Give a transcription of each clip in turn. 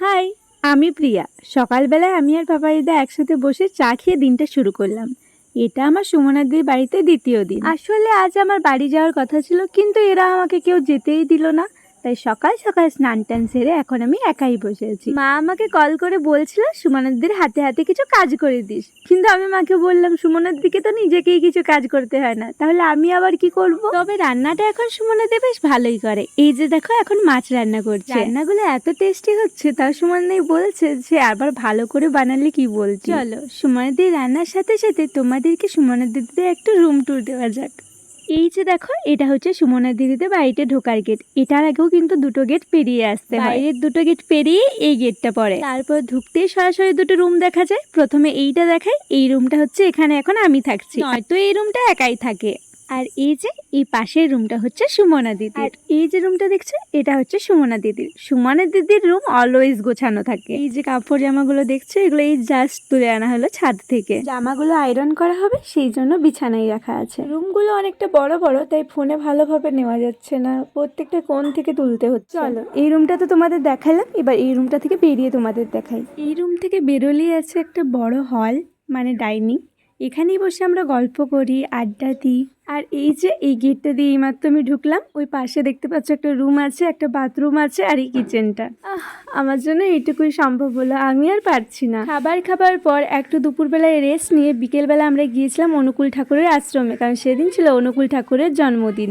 High, আমি প্রিয়া। সকালবেলায় আমি আর পাপাইদা একসাথে বসে চা খেয়ে দিনটা শুরু করলাম। এটা আমার সুমনাদির বাড়িতে দ্বিতীয় দিন। আসলে আজ আমার বাড়ি যাওয়ার কথা ছিল, কিন্তু এরা আমাকে কেউ যেতেই দিল না। তাই সকাল সকাল স্নান টান সেরে এখন আমি একাই বসে আছি মা আমাকে কল করে বলছিল সুমনাদির হাতে হাতে কিছু কাজ করে দিস। কিন্তু আমি মাকে বললাম সুমনার দিকে তো নিজেকেই কিছু কাজ করতে হয় না। তাহলে আমি আবার কি করব? তবে রান্নাটা এখন সুমনাদি বেশ ভালোই করে। এই যে দেখো এখন মাছ রান্না করছে। রান্নাগুলো এত টেস্টি হচ্ছে তাও সুমনাদি বলছে যে আবার ভালো করে বানালে কি বলছি চলো সুমনাদি রান্নার সাথে সাথে তোমাদেরকে সুমনা দিদিদের একটু রুম ট্যুর দেওয়া যাক। এই যে দেখো এটা হচ্ছে সুমনা দিদিতে বাড়িতে ঢোকার গেট এটার আগেও কিন্তু দুটো গেট পেরিয়ে আসতে হয়। বাইরের দুটো গেট পেরিয়ে এই গেটটা পরে তারপর ঢুকতেই সরাসরি দুটো রুম দেখা যায়। প্রথমে এইটা দেখায় এই রুমটা হচ্ছে এখানে এখন আমি থাকছি। হয়তো এই রুমটা একাই থাকে। আর এই যে এই পাশের রুমটা হচ্ছে সুমনা দিদির। আর এই যে রুমটা দেখছ এটা হচ্ছে সুমনা দিদির। সুমনা দিদির রুম অলওয়েজ গোছানো থাকে। এই যে কাপড় জামাগুলো দেখছ এগুলো এই জাস্ট তুলে আনা হলো ছাদ থেকে। জামাগুলো আয়রন করা হবে সেই জন্য বিছানায় রাখা আছে। রুমগুলো অনেকটা বড় বড় তাই ফোনে ভালোভাবে নেওয়া যাচ্ছে না। প্রত্যেকটা কোণ থেকে তুলতে হচ্ছে। চলো এই রুমটা তো তোমাদের দেখালাম এবার এই রুমটা থেকে বেরিয়ে তোমাদের দেখাই। এই রুম থেকে বেরোলেই আছে একটা বড় হল মানে ডাইনিং এখানেই বসে আমরা গল্প করি, আড্ডা দিই। আর এই যে এই গেটটা দিয়ে এইমাত্র আমি ঢুকলাম, ওই পাশে দেখতে পাচ্ছ একটা রুম আছে, একটা বাথরুম আছে আর এই কিচেনটা আমার জন্য এইটুকুই সম্ভব হলো, আমি আর পারছি না। খাবার খাবার পর একটু দুপুরবেলায় রেস্ট নিয়ে বিকেলবেলা আমরা গিয়েছিলাম অনুকূল ঠাকুরের আশ্রমে, কারণ সেদিন ছিল অনুকূল ঠাকুরের জন্মদিন।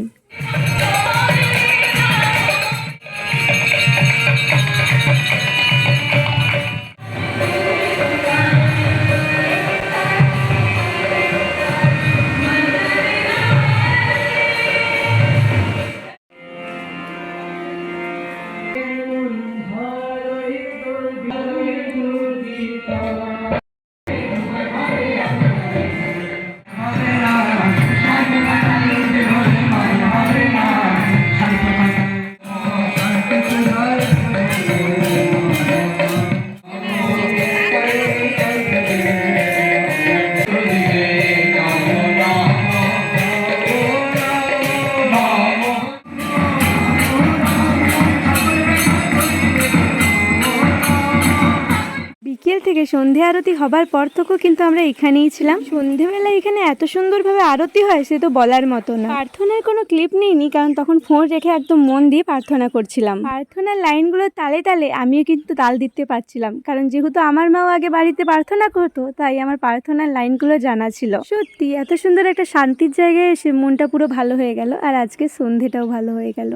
সন্ধে আরতি হবার পর থেকেও কিন্তু আমরা এখানেই ছিলাম। সন্ধেবেলা এখানে এত সুন্দরভাবে আরতি হয়, সে তো বলার মতো না। প্রার্থনার কোনো ক্লিপ নিইনি, কারণ তখন ফোন রেখে একদম মন দিয়ে প্রার্থনা করছিলাম। প্রার্থনার লাইনগুলো তালে তালে আমিও কিন্তু তাল দিতে পারছিলাম, কারণ যেহেতু আমার মাও আগে বাড়িতে প্রার্থনা করতো, তাই আমার প্রার্থনার লাইনগুলো জানা ছিল। সত্যি, এত সুন্দর একটা শান্তির জায়গায় এসে মনটা পুরো ভালো হয়ে গেল, আর আজকে সন্ধেটাও ভালো হয়ে গেল।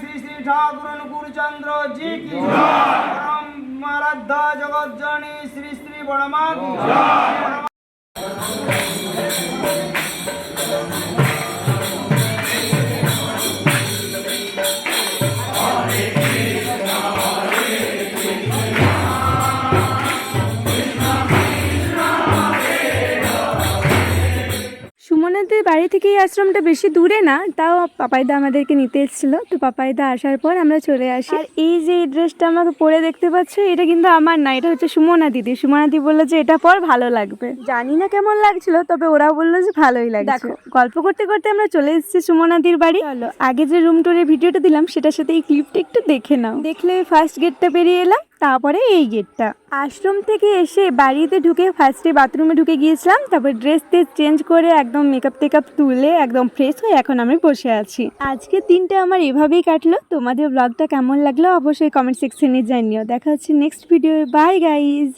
শ্রী শ্রী ঠাকুর গুরুচন্দ্র জি কি আরাধ্যা জগজ্জনী শ্রী শ্রী বড়মা বাড়ি থেকে এই আশ্রমটা বেশি দূরে না তাও পাপাইদা আমাদেরকে নিতে এসেছিল। তো পাপাইদা আসার পর আমরা চলে আসি। আর এই যে এই ড্রেসটা আমাকে পরে দেখতে পাচ্ছ এটা কিন্তু আমার না এটা হচ্ছে সুমনা দিদি। সুমনা দিদি বলল যে এটা পর ভালো লাগবে। জানি না কেমন লাগছিল তবে ওরা বলল যে ভালোই লাগছে। দেখো গল্প করতে করতে আমরা চলে এসেছি সুমনাদির বাড়ি। চলো। আগে যে রুম টুরের ভিডিওটা দিলাম সেটার সাথে এই ক্লিপটা একটু দেখে নাও। দেখলে ফার্স্ট গেটটা পেরিয়ে এলাম। তারপরে এই গেটটা। আশ্রম থেকে এসে বাড়িতে ঢুকে ফার্স্টে বাথরুমে ঢুকে গিয়েছিলাম, তারপর ড্রেস টেস চেঞ্জ করে একদম মেকআপ টেকআপ তুলে একদম ফ্রেশ হয়ে এখন আমি বসে আছি। আজকে দিনটা আমার এভাবেই কাটলো। তোমাদের ব্লগটা কেমন লাগল অবশ্যই কমেন্ট সেকশনে জানিও। দেখা হচ্ছে নেক্সট ভিডিও বাই গাইজ